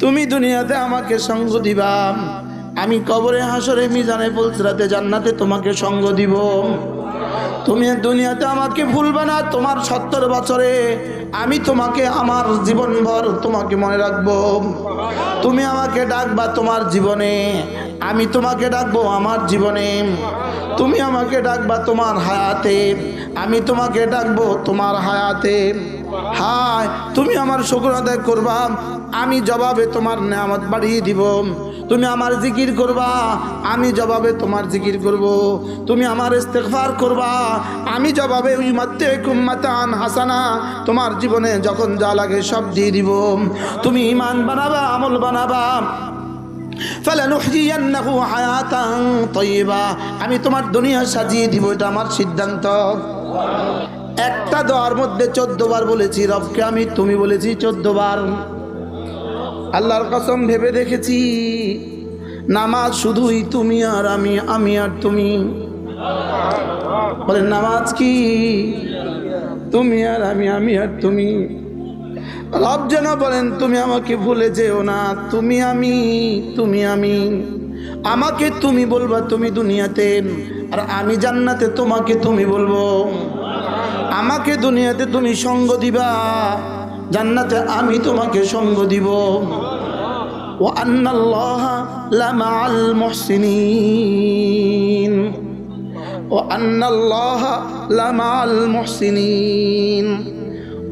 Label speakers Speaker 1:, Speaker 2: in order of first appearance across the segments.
Speaker 1: তুমি দুনিয়াতে আমাকে সঙ্গ দিবা। আমি কবরে হাসরে মিজানে বলসরাতে জান্নাতে তোমাকে সঙ্গ দিব। তুমি দুনিয়াতে আমাকে ভুলবে না, তোমার সত্তর বছরে আমি তোমাকে, আমার জীবনভর তোমাকে মনে রাখব। তুমি আমাকে ডাকবা তোমার জীবনে, আমি তোমাকে ডাকবো আমার জীবনে। তুমি আমাকে ডাকবা তোমার হায়াতে, আমি তোমাকে ডাকবো তোমার হায়াতে। হায়, তুমি আমার শুক্র আদায় করবা, আমি জবাবে তোমার নেয়ামত বাড়িয়ে দিব। তুমি আমার জিকির করবা, আমি জবাবে তোমার জিকির করব। তুমি আমার ইস্তেগফার করবা, আমি জবাবে ওই মাত্রে কুম্মাতান হাসানা, তোমার জীবনে যখন যা লাগে সব দিয়ে দিব। তুমি ইমান বানাবা, আমল বানাবা। আমি তোমার দুনিয়া সাজিয়ে দিব, এটা আমার সিদ্ধান্ত। একটা দোয়ার মধ্যে চোদ্দ বার বলেছি, রবকে আমি, তুমি বলেছি চোদ্দ বার। আল্লাহর কসম ভেবে দেখেছি, নামাজ শুধুই তুমি আর আমি আমি আর তুমি। বলে নামাজ কি? তুমি আর আমি আমি আর তুমি। রব যেন বলেন, তুমি আমাকে ভুলে যেও না, তুমি আমি তুমি আমি। আমাকে তুমি বলবা তুমি দুনিয়াতে, আর আমি জান্নাতে তোমাকে তুমি বলব। আমাকে দুনিয়াতে তুমি সঙ্গ দিবা জান্নাতে আমি তোমাকে সঙ্গ দিব ও আন্নাল্লাহ লামাআল মুহসিনিন ও আন্নাল্লাহ লামাআল মুহসিনিন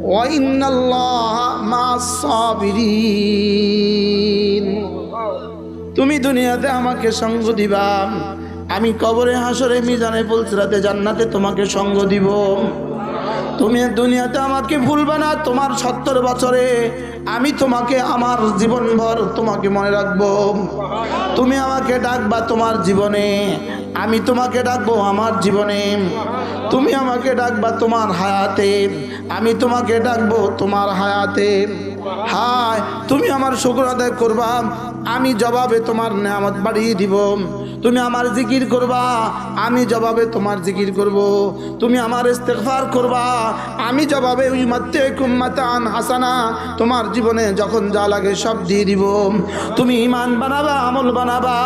Speaker 1: وإن الله مع الصابرين তুমি দুনিয়াতে আমাকে সঙ্গ দিবা আমি কবরে হাসরে মিজানে পুলসরাতে জান্নাতে তোমাকে সঙ্গ দিব তুমি দুনিয়াতে আমাকে ভুলবে না, তোমার সত্তর বছরে আমি তোমাকে, আমার জীবনভর তোমাকে মনে রাখব। তুমি আমাকে ডাকবা তোমার জীবনে, আমি তোমাকে ডাকবো আমার জীবনে। তুমি আমাকে ডাকবা তোমার হায়াতে, আমি তোমাকে ডাকবো তোমার হায়াতে। হায়, তুমি আমার শুক্র আদায় করবা, আমি জবাবে তোমার নেয়ামত বাড়িয়ে দিব। তুমি আমার জিকির করবা, আমি জবাবে তোমার জিকির করব। তুমি আমার ইস্তেগফার করবা, আমি জবাবে ওই মাত্রে কুম্মাতান হাসানা, তোমার জীবনে যখন যা লাগে সব দিয়ে দিব। তুমি ইমান বানাবা, আমল বানাবা।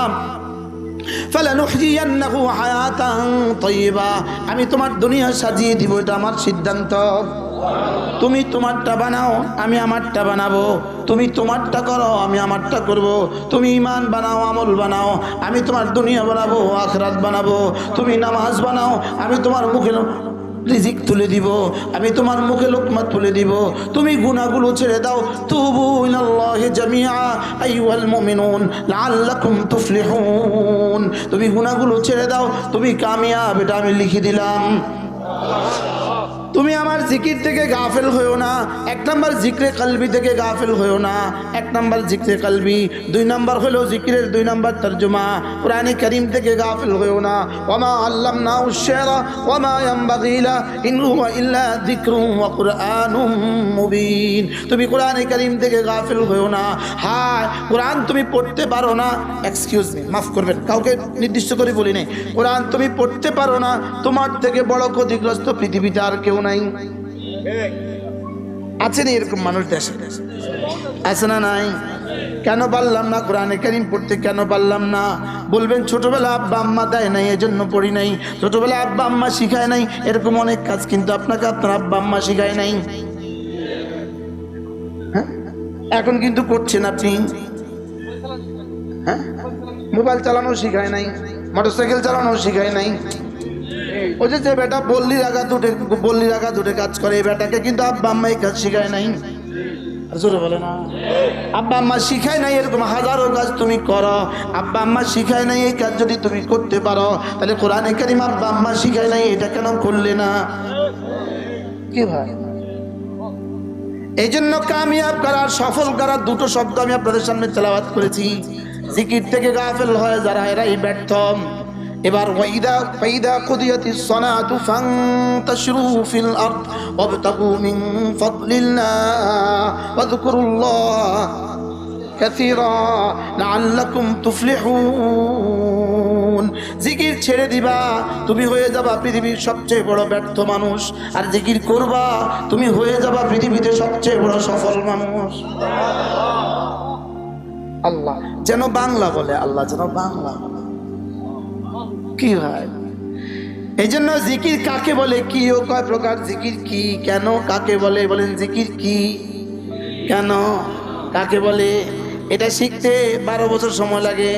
Speaker 1: আমি তোমার দুনিয়া সাজিয়ে দিব, এটা আমার সিদ্ধান্ত। তুমি তোমারটা বানাও, আমি আমারটা বানাবো। তুমি তোমারটা করো, আমি আমারটা করব। তুমি ইমান বানাও, আমল বানাও, আমি তোমার দুনিয়া বানাবো, আখরাত বানাবো। তুমি নামাজ বানাও, আমি তোমার মুখে রিজিক তুলে দিব। আমি তোমার মুখে লোকমা তুলে দিব। তুমি গুনাহগুলো ছেড়ে দাও। তুবু তুফলিহুন। তুমি গুনাহগুলো ছেড়ে দাও। তুমি কামিয়াব, এটা আমি লিখে দিলাম। তুমি আমার জিকির থেকে গাফেল হয়েও না, এক নম্বর জিক্রে কালবি থেকে গাফেল হয়েও না, এক নম্বর জিক্রে কালবি, দুই নম্বর হলো জিকিরের দুই নম্বর তর্জমা, কোরআনে করিম থেকে গাফেল হয়েও না। ওমা আল্লাম না উশেরা ওমা ইয়ামবাগিলা ইনহুয়া ইল্লা ওয়া কুরআনুম মুবিন। তুমি কোরআনে করিম থেকে গাফেল হয়েও না। হায়, কোরআন তুমি পড়তে পারো না। এক্সকিউজ মি মাফ করবেন, কাউকে নির্দিষ্ট করে বলি নাই। কোরআন তুমি পড়তে পারো না, তোমার থেকে বড় ক্ষতিগ্রস্ত পৃথিবীতে আর কেউ নাই। আছে না এরকম মানুষ দেশে? আছে না নাই? কেন পারলাম না? কোরআনে কারিম পড়তে কেন পারলাম না? বলবেন, ছোটবেলা আব্বা আম্মা দেয় নাই, এজন্য পড়ি নাই। ছোটবেলা আব্বা আম্মা শিখায় নাই। এরকম অনেক কাজ, কিন্তু আপনাকে আপনার আব্বা আম্মা শিখায় নাই। হ্যাঁ? এখন কিন্তু করছেন আপনি। হ্যাঁ? মোবাইল চালানো শিখায় নাই, মোটরসাইকেল চালানো শিখায় নাই। ওই যে বেটা বল্লি রাগা দুটে বল্লি রাগা দুটে কাজ করে এই বেটাকে, কিন্তু আব্বা আম্মা এই কাজ শিখায় নাই। আব্বা আম্মা শিখায় নাই এরকম হাজারো কাজ তুমি করো। আব্বা আম্মা শিখায় নাই এই কাজ যদি তুমি করতে পারো, তাহলে কোরআনে কারিম আব্বা আম্মা শিখায় নাই, এটা কেন করলে না? কি ভাই? এই জন্য কামিয়াব করার, সফল করার দুটো শব্দ আমি আপনাদের সামনে তেলাওয়াত করেছি। জিকির থেকে গাফেল হয় যারা, এরাই ব্যর্থ। এবার ওয়াইদা ফাইদা কুদিয়াতিস সালাতু ফান্তাশিরু ফিল আরদ ওয়াবতাগু মিন ফাদলিল্লাহ ওয়াযকুরুল্লাহ কাসীরা লাআল্লাকুম তুফলিহুন। জিকির ছেড়ে দিবা তুমি হয়ে যাবা পৃথিবীর সবচেয়ে বড় ব্যর্থ মানুষ। আর জিকির করবা তুমি হয়ে যাবা পৃথিবীতে সবচেয়ে বড় সফল মানুষ। আল্লাহ যেন বাংলা বলে আল্লাহ যেন বাংলা বলে। কি হয়? এই জন্য জিকির কাকে বলে কি ও কয় প্রকার জিকির কি? কেন কাকে বলে? বলেন জিকির কি? কেন কাকে বলে? এটা শিখতে বারো বছর সময় লাগে?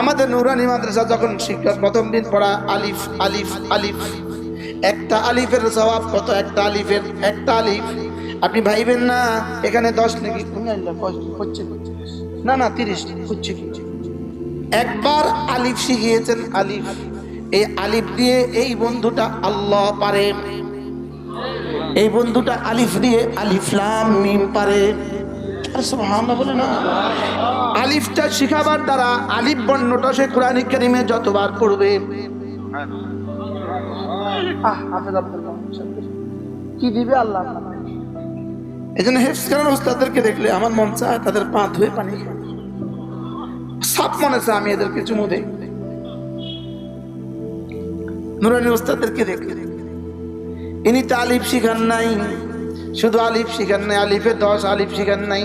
Speaker 1: আমাদের নুরানি মাদ্রাসা যখন শিক্ষা প্রথম দিন পড়া আলিফ আলিফ আলিফ। একটা আলিফের জবাব কত? একটা আলিফের, একটা আলিফ। আপনি ভাইবেন না, এখানে দশ নাকি না না, তিরিশ হচ্ছে একবার আলিফ শিখিয়েছেন আলিফ। এই আলিফ দিয়ে এই বন্ধুটা আল্লাহ পারে। এই বন্ধুটা আলিফ দিয়ে আলিফলাম মিম পারে। বলে না। আলিফটা শিখাবার দ্বারা আলিফ বর্ণটা সে কোরআন কারিমে যতবার পড়বে। কি দিবে আল্লাহ এই জন্য হেফস করার উস্তাদদেরকে দেখলে আমার মন চায় তাদের পা ধুয়ে পানি খাই। সাপ মনে চায় আমি এদেরকে চুমু দেই। নুরানি উস্তাদদেরকে দেখলে ইনি তো আলিফ শিখান নাই, শুধু আলিফ শিখান নাই, আলিফে দশ, আলিফ শিখান নাই।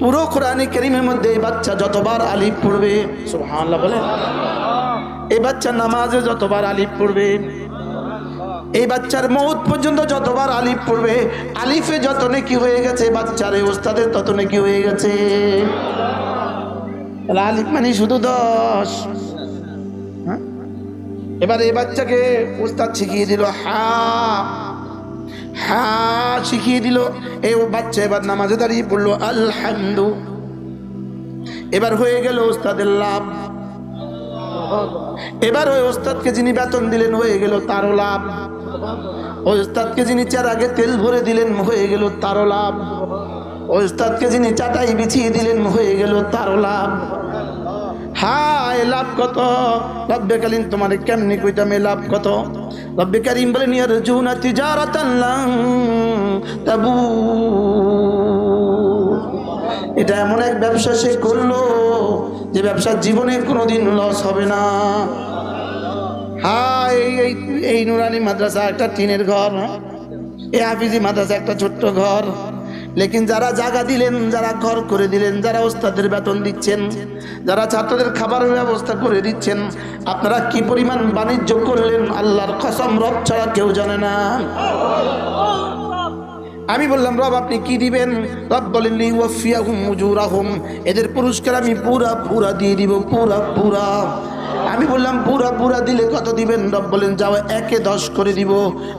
Speaker 1: পুরো কোরআনে কেরিমের মধ্যে এই বাচ্চা যতবার আলিফ পড়বে, সুবহানাল্লাহ বলে এই বাচ্চা নামাজে যতবার আলিফ পড়বে, এই বাচ্চার মৌত পর্যন্ত যতবার আলিফ পড়বে, আলিফে যত নাকি হয়ে গেছে, বাচ্চার এই ওস্তাদের তত নাকি হয়ে গেছে। তাহলে মানে শুধু দশ। হ্যাঁ? এবার এই বাচ্চাকে উস্তাদ শিখিয়ে দিল হা। হা শিখিয়ে দিল। এই বাচ্চা এবার নামাজে দাঁড়িয়ে পড়ল, আলহামদু। এবার হয়ে গেল উস্তাদের লাভ। এবার ওই ওস্তাদকে যিনি বেতন দিলেন, হয়ে গেল তারও লাভ। ওই ওস্তাদকে যিনি চার আগে তেল ভরে দিলেন, হয়ে গেল তারও লাভ। ওস্তাদকে যিনি চাটাই বিছিয়ে দিলেন, হয়ে গেল তারও লাভ। হায়, লাভ কত? রব্বে কালীন তোমার কেমনি কইতাম এ লাভ কত? রব্বে কারিম বলেন ইয়ার জুনা তিজারাতান তাবু এটা এমন এক ব্যবসা সে করল, যে ব্যবসার জীবনে কোনোদিন লস হবে না। হায়, এই এই নুরানি মাদ্রাসা একটা টিনের ঘর? এই হাফিজি মাদ্রাসা একটা ছোট্ট ঘর। লেকিন যারা জায়গা দিলেন, যারা ঘর করে দিলেন, যারা ওস্তাদের বেতন দিচ্ছেন, যারা ছাত্রদের খাবারের ব্যবস্থা করে দিচ্ছেন, আপনারা কি পরিমাণ বাণিজ্য করলেন? আল্লাহর কসম, রব ছাড়া কেউ জানে না। আমি বললাম, রব, আপনি কি দিবেন? রব বলেন এদের পুরস্কার আমি পুরা পুরা দিয়ে দিব, পুরা পুরা। আমি বললাম পুরা পুরা দিলে কত দিবেন? রব বলেন, যাও, একে দশ করে দিব।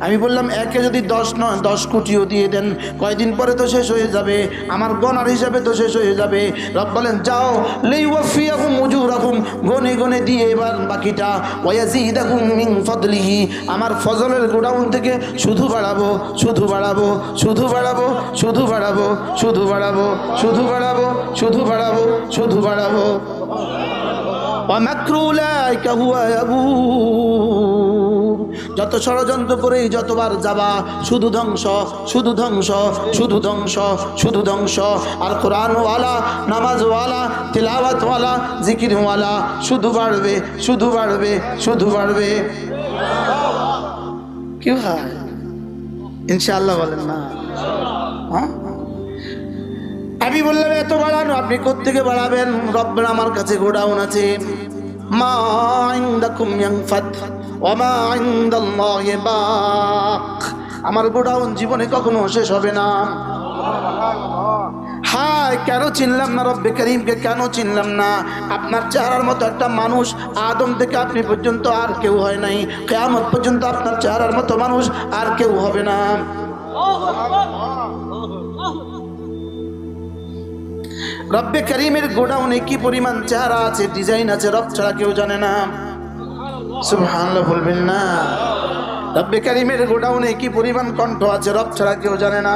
Speaker 1: আমি বললাম, একে যদি দশ নয় দশ কোটিও দিয়ে দেন, কয়দিন পরে তো শেষ হয়ে যাবে। আমার গনার হিসাবে তো শেষ হয়ে যাবে। রব বলেন, যাও লিওয়াফিয়াহুম মুজুরাহুম গনে গনে দিয়ে এবার বাকিটা ওয়াজিদাহুম মিন ফদলিহি। আমার ফজলের গোডাউন থেকে শুধু বাড়াবো শুধু বাড়াবো শুধু বাড়াবো শুধু বাড়াবো শুধু বাড়াবো শুধু বাড়াবো শুধু বাড়াবো শুধু বাড়াবো। যত ষড়যন্ত্র করে যতবার যাবা, শুধু ধ্বংস শুধু ধ্বংস শুধু ধ্বংস শুধু ধ্বংস। আর কোরআনওয়ালা, নামাজওয়ালা, তিলাওয়াতওয়ালা, জিকিরওয়ালা, শুধু বাড়বে শুধু বাড়বে শুধু বাড়বে। কি হয় ইনশাআল্লাহ বলেন না। হ্যাঁ? আমি বললাম, এত বাড়ানো, আপনি কোত্থেকে বাড়াবেন? রব্বের আমার কাছে গোডাউন আছে। মা ইনদাকুম ইয়ানফাদ ওয়া মা ইনদাল্লাহি বাক। আমার গোডাউন জীবনে কখনো শেষ হবে না। হায়, কেন চিনলাম না রব্বে করিমকে, কেন চিনলাম না? আপনার চেহারার মতো একটা মানুষ, আদম থেকে আপনি পর্যন্ত আর কেউ হয় নাই। কেয়ামত পর্যন্ত আপনার চেহারার মতো মানুষ আর কেউ হবে না। রব্বে করিমের গোডাউনে কি পরিমাণ চেহারা আছে, ডিজাইন আছে, রব ছাড়া কেউ জানে না। সুবহানাল্লাহ বলবেন না। রব্বে করিমের গোডাউনে কি পরিমাণ কণ্ঠ আছে, রব ছাড়া কেউ জানে না।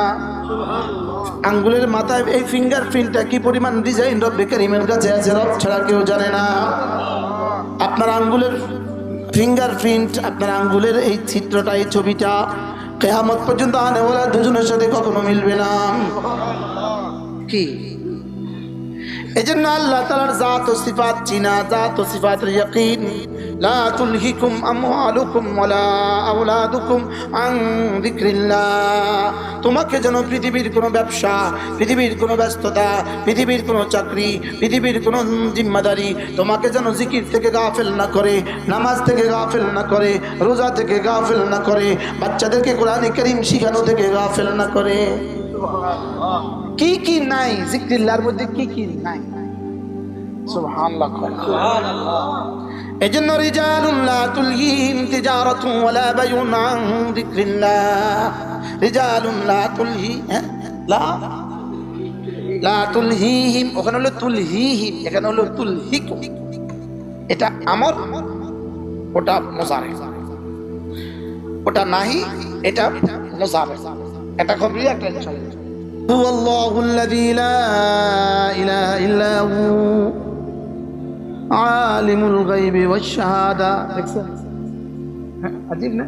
Speaker 1: আঙ্গুলের মাথায় এই ফিঙ্গার প্রিন্টটা কি পরিমাণ ডিজাইন রব্বে করিমের কাছে আছে, রব ছাড়া কেউ জানে না। আপনার আঙ্গুলের ফিঙ্গার প্রিন্ট আপনার আঙ্গুলের এই চিত্রটা, এই ছবিটা কেয়ামত পর্যন্ত আনেওয়ালা দুজনের সাথে কখনো মিলবে না। কি? এজন্য আল্লাহ তালার জাত ও সিফাত চিনা, জাত ও সিফাতের ইয়াকিন। লা তুলহিকুম আমওয়ালুকুম ওয়ালা আওলাদুকুম আন যিকরিল্লাহ। তোমাকে যেন পৃথিবীর কোনো ব্যবসা, পৃথিবীর কোনো ব্যস্ততা, পৃথিবীর কোনো চাকরি, পৃথিবীর কোনো জিম্মাদারি, তোমাকে যেন জিকির থেকে গাফেল না করে, নামাজ থেকে গাফেল না করে, রোজা থেকে গাফেল না করে, বাচ্চাদেরকে কোরআন করিম শিখানো থেকে গাফেল না করে। কি কি নাই? জিক্রিল্লাহর মধ্যে কি কি নাই? আন যিকরিল্লাহ। রিজালুল্লাহ তুলহি হ্যাঁ? লা? লা ওখানে এখানে এটা আমর, ওটা মোজারে ওটা নাহি, এটা মোজারে এটা খবরই একটা هو الله الذي لا إله إلا هو عالم الغيب والشهادة দেখছেন? হ্যাঁ, আজীব না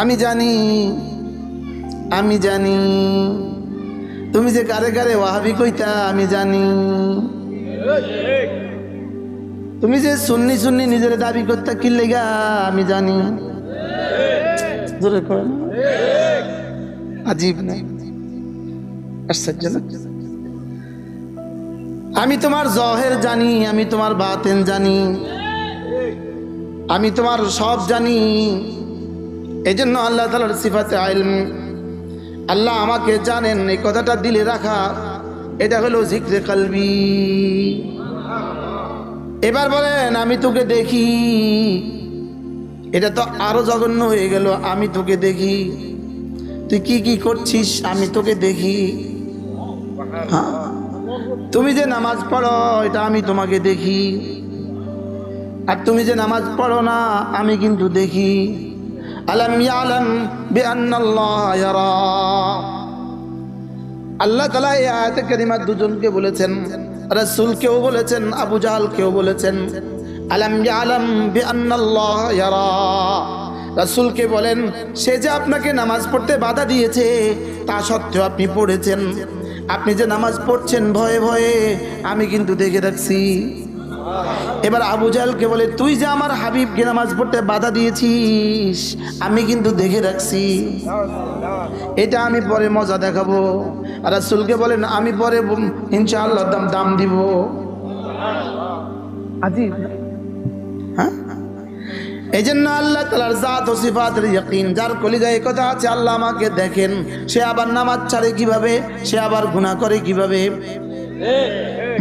Speaker 1: আমি জানি আমি জানি তুমি যে কারে কারে ওয়াহাবি কইতা আমি জানি তুমি যে সুন্নি সুন্নি নিজের দাবি করতে কি লেগা আমি জানি জোরে করে না আজীব না আশ্চর্য না আমি তোমার জহের জানি, আমি তোমার বাতেন জানি, আমি তোমার সব জানি। এই জন্য আল্লাহ তালার সিফাতে আইলম আল্লাহ আমাকে জানেন, এই কথাটা দিলে রাখা, এটা হলো জিক্রে কালবি। এবার বলেন, আমি তোকে দেখি। এটা তো আরও জঘন্য হয়ে গেল, আমি তোকে দেখি। তুই কি কি করছিস? আমি তোকে দেখি। হ্যাঁ? তুমি যে নামাজ পড়ো, এটা আমি তোমাকে দেখি। আর তুমি যে নামাজ পড়ো না, আমি কিন্তু দেখি। আলম ইয়ালাম আল্লাহ তালা এই আয়াতে কারিমা দুজনকে বলেছেন রাসূল কেউ বলেছেন, আবু জাহাল কেউ বলেছেন। আলম ইয়ালাম বিআন্নাল্লাহ ইয়ারা। রাসূলকে বলেন, সে যে আপনাকে নামাজ পড়তে বাধা দিয়েছে, তা সত্ত্বেও আপনি পড়েছেন। আপনি যে নামাজ পড়ছেন ভয়ে ভয়ে, আমি কিন্তু দেখে রাখছি। এবার আবু জালকে বলে, তুই যে আমার হাবিবকে নামাজ পড়তে বাধা দিয়েছিস, আমি কিন্তু দেখে রাখছি। এটা আমি পরে মজা দেখাবো। আর রাসূলকে বলেন, আমি পরে, ইনশাআল্লাহ দাম দাম দিব। হ্যাঁ এই জন্য আল্লাহ তালার জাত ও সিফাতের ইয়াকিন, যার কলিজায় কথা আছে, আল্লাহ আমাকে দেখেন। সে আবার নামাজ ছাড়ে কীভাবে? সে আবার গুনাহ করে কীভাবে?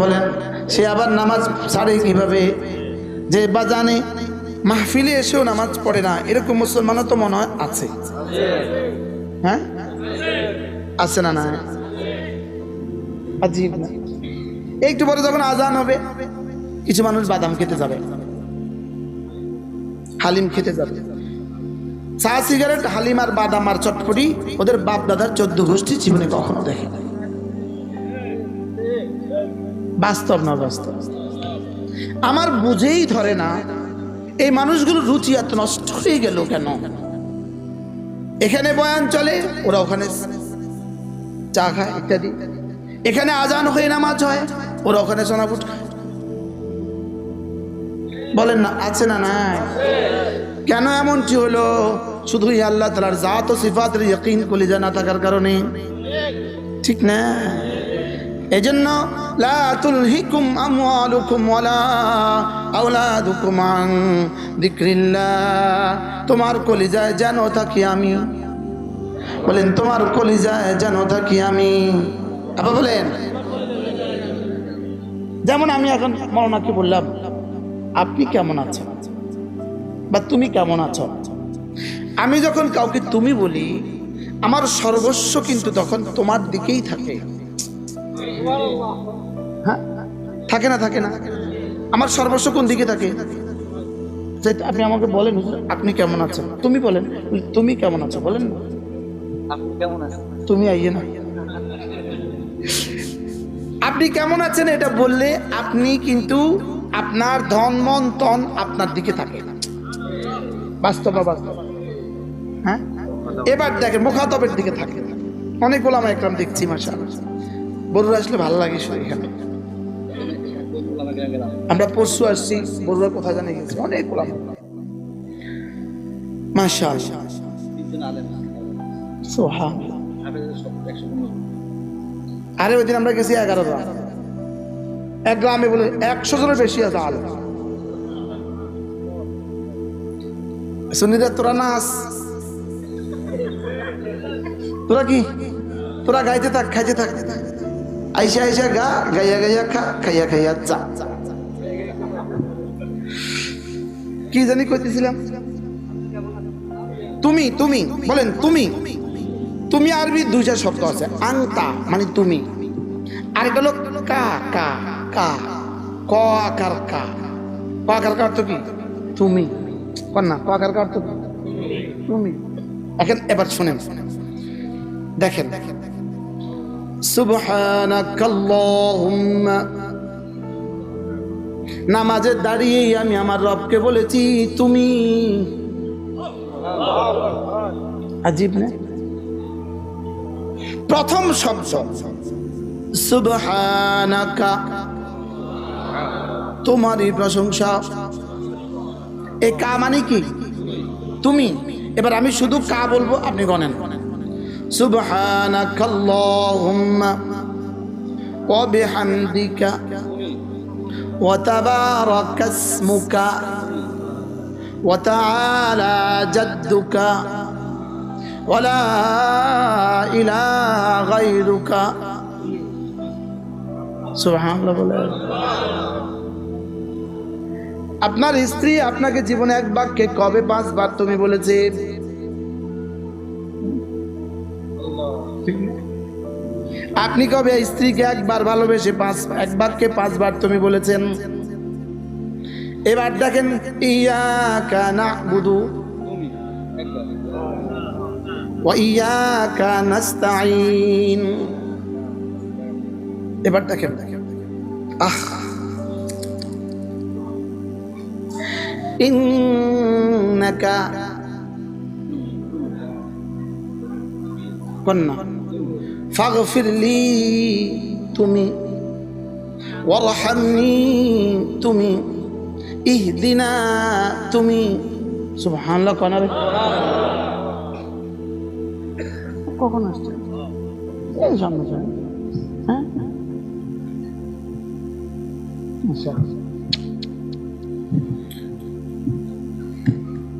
Speaker 1: বলেন, সে আবার নামাজ ছাড়ে কীভাবে? যে বা জানে মাহফিলে এসেও নামাজ পড়ে না, এরকম মুসলমানও তো মনে হয় আছে। হ্যাঁ? আছে না না। আজীব একটু পরে যখন আজান হবে, কিছু মানুষ বাদাম খেতে যাবে। হালিম খেতে যাবে। চা, সিগারেট, হালিম আর বাদাম আর চটপটি ওদের বাপ দাদার চোদ্দ গোষ্ঠী জীবনে কখনো দেখে বাস্তব না বাস্তব? আমার বুঝেই ধরে না, এই মানুষগুলোর রুচি এত নষ্ট হয়ে গেল কেন? এখানে বয়ান চলে, ওরা ওখানে চা খায় ইত্যাদি। এখানে আজান হয়ে নামাজ হয়, ওরা ওখানে সোনাপুট খায়। বলেন না, আছে না নাই? কেন এমনটি হলো? শুধুই আল্লাহ তালার জাত ও সিফাতের ইয়কিন কলিজা না থাকার কারণে। ঠিক না? আন যিকরিল্লাহ। তোমার কলিজায় যেন থাকি আমি। বলেন, তোমার কলিজায় যেন থাকি আমি। আবার বলেন, যেমন আমি এখন মরণাকে বললাম আপনি কেমন আছেন? বা তুমি কেমন আছো? আমি যখন কাউকে তুমি বলি আমার সর্বস্ব কিন্তু তখন তোমার দিকেই থাকে। হ্যাঁ? থাকে না থাকে না। আমার সর্বস্ব কোন দিকে থাকে? যে আপনি আমাকে বলেন আপনি কেমন আছেন? তুমি বলেন তুমি কেমন আছো? বলেন।
Speaker 2: আপনি কেমন আছেন?
Speaker 1: তুমি আইয়ে না। আপনি কেমন আছেন এটা বললে আপনি কিন্তু আপনার ধন মন তন আপনার দিকে থাকে। বাস্তব বাস্তব? হ্যাঁ? এবার দেখেন, মুখাতবের দিকে থাকে। অনেক গোলাম একরাম দেখছি মাসা বড়ুরা আসলে ভালো লাগে এখানে আমরা পরশু আসছি বড়ুয়া কোথায় জানি গেছি, অনেক গোলাম মাশা সোহা আরে ওই দিন আমরা গেছি এগারো জন এক গ্রামে বলে একশো জনের বেশি আছে আলো সুনিদা তোরা নাচ। তোরা কি? তোরা গাইতে থাক, খাইতে থাক। আইসা আইসা গা, গাইয়া গাইয়া খা, খাইয়া খাইয়া চা কি জানি কইতেছিলাম? তুমি তুমি, বলেন, তুমি। তুমি আরবি দুইটা শব্দ আছে, আংতা মানে তুমি। আর হলো কা কা। কা ক আকার কা ক আকার কা অর্থ কি? তুমি। না ক আকার কা অর্থ কি? তুমি। এখন এবার শুনেন। দেখেন। নামাজে দাঁড়িয়েই আমি আমার রবকে বলেছি তুমি। আজীব না? প্রথম শব্দ সুবহানাকা। তোমারই প্রশংসা। এ কা মানে কি? তুমি। এবার আমি শুধু কা বলব, আপনি গণেন। সুবহানাকাল্লাহুম্মা আপনার স্ত্রী আপনাকে জীবনে এক বাক্যে কবে পাঁচবার তুমি বলেছে? আপনি কবে স্ত্রীকে একবার ভালোবেসে পাঁচ একবারকে বাক্যে পাঁচবার তুমি বলেছেন? এবার দেখেন ইয়া কানা বুধু এবার দেখেন দেখেন। আহ! ইন্নাকা কন্যা ফাগফির লি তুমি ওয়ারহামনি তুমি ইহদিনা তুমি। সুবহানাল্লাহ কনারে কখন আসছে? এই সামনে সামনে হ্যাঁ? আচ্ছা।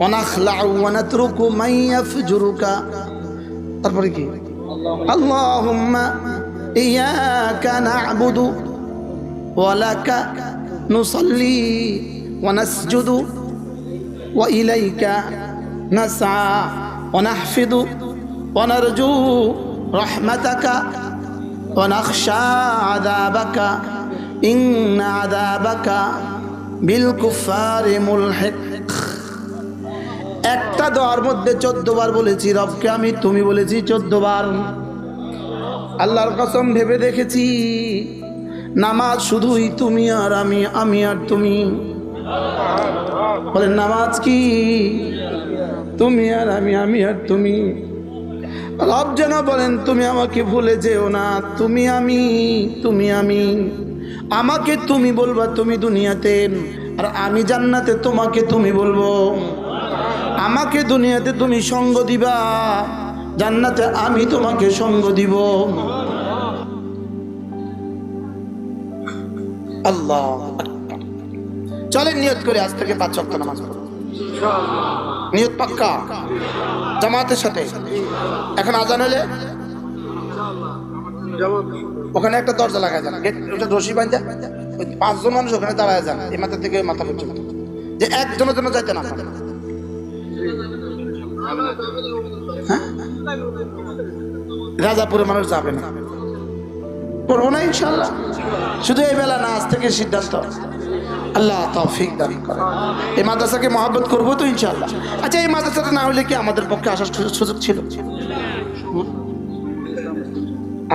Speaker 1: ونخلع ونترك من يفجرك. اللهم إياك نعبد ولك نصلي ونسجد وإليك نسعى ونحفظ ونرجو رحمتك ونخشى عذابك. إن عذابك بالكفار ملحق. একটা দোয়ার মধ্যে চোদ্দ বার বলেছি, রবকে আমি, তুমি বলেছি চোদ্দ বার আল্লাহর কসম ভেবে দেখেছি, নামাজ শুধুই তুমি আর আমি আমি আর তুমি। বলেন, নামাজ কি? তুমি আর আমি আমি আর তুমি। রব যেন বলেন, তুমি আমাকে ভুলে যেও না, তুমি আমি তুমি আমি। আমাকে তুমি বলবা তুমি দুনিয়াতে, আর আমি জান্নাতে তোমাকে তুমি বলব। আমাকে দুনিয়াতে তুমি সঙ্গ দিবা, জান্নাতে আমি তোমাকে সঙ্গ দিব। আল্লাহ চলেন, নিয়ত করে আজ থেকে পাঁচ ওয়াক্ত নামাজ নিয়ত পাক্কা? জামাতের সাথে? এখন আজান হলে ওখানে একটা দরজা লাগায় যান। গেট ওটা রশি বান্ধা পাঁচজন মানুষ ওখানে দাঁড়ায় যান। এই মাথা থেকে মাথা পর্যন্ত। যে একজনের জন্য যাইতে না। হ্যাঁ? রাজাপুরে মানুষ যাবে না। করব না ইনশাল্লাহ। শুধু এই বেলা না, আজ থেকে সিদ্ধান্ত। আল্লাহ তৌফিক দান করে। এই মাদ্রাসাকে মহাব্বত করব তো ইনশাআল্লাহ আচ্ছা এই মাদ্রাসাটা না হলে কি আমাদের পক্ষে আসার সুযোগ ছিল?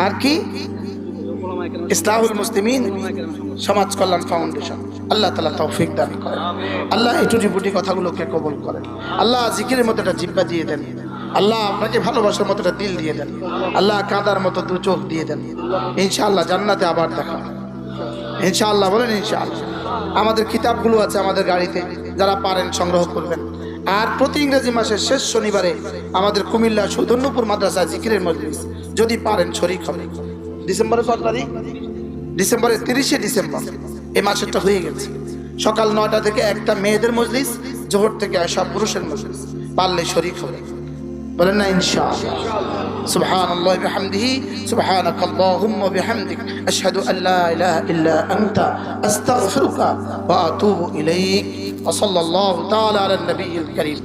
Speaker 1: আর কি? ইসলাহুল মুসলিমিন সমাজ কল্যাণ ফাউন্ডেশন। আল্লাহ তালা তৌফিক দান করেন। আল্লাহ এই টুটি ফুটি কথাগুলোকে কবল করেন। আল্লাহ জিকিরের মতো একটা জিব্বা দিয়ে দেন। আল্লাহ আপনাকে ভালোবাসার মতো একটা দিল দিয়ে দেন। আল্লাহ কাঁদার মতো দু চোখ দিয়ে দেন। ইনশাআল্লাহ জান্নাতে আবার দেখা। ইনশাআল্লাহ বলেন ইনশাআল্লাহ। আমাদের কিতাবগুলো আছে আমাদের গাড়িতে, যারা পারেন সংগ্রহ করবেন। আর প্রতি ইংরেজি মাসের শেষ শনিবারে আমাদের কুমিল্লা সৌধন্যপুর মাদ্রাসা জিকিরের মজলিস। যদি পারেন শরিক হবে। ডিসেম্বরের কত তারিখ? ডিসেম্বরের তিরিশে ডিসেম্বর। এই মাসেরটা হয়ে গেছে সকাল নয়টা থেকে একটা মেয়েদের মজলিস জোহর থেকে আসা পুরুষের মজলিস পারলে শরিক হবে বলেন না ইনশাআল্লাহ سبحان الله بحمده سبحانك اللهم وبحمدك أشهد أن لا إله إلا أنت أستغفرك وأتوب إليك وصلى الله تعالى على النبي الكريم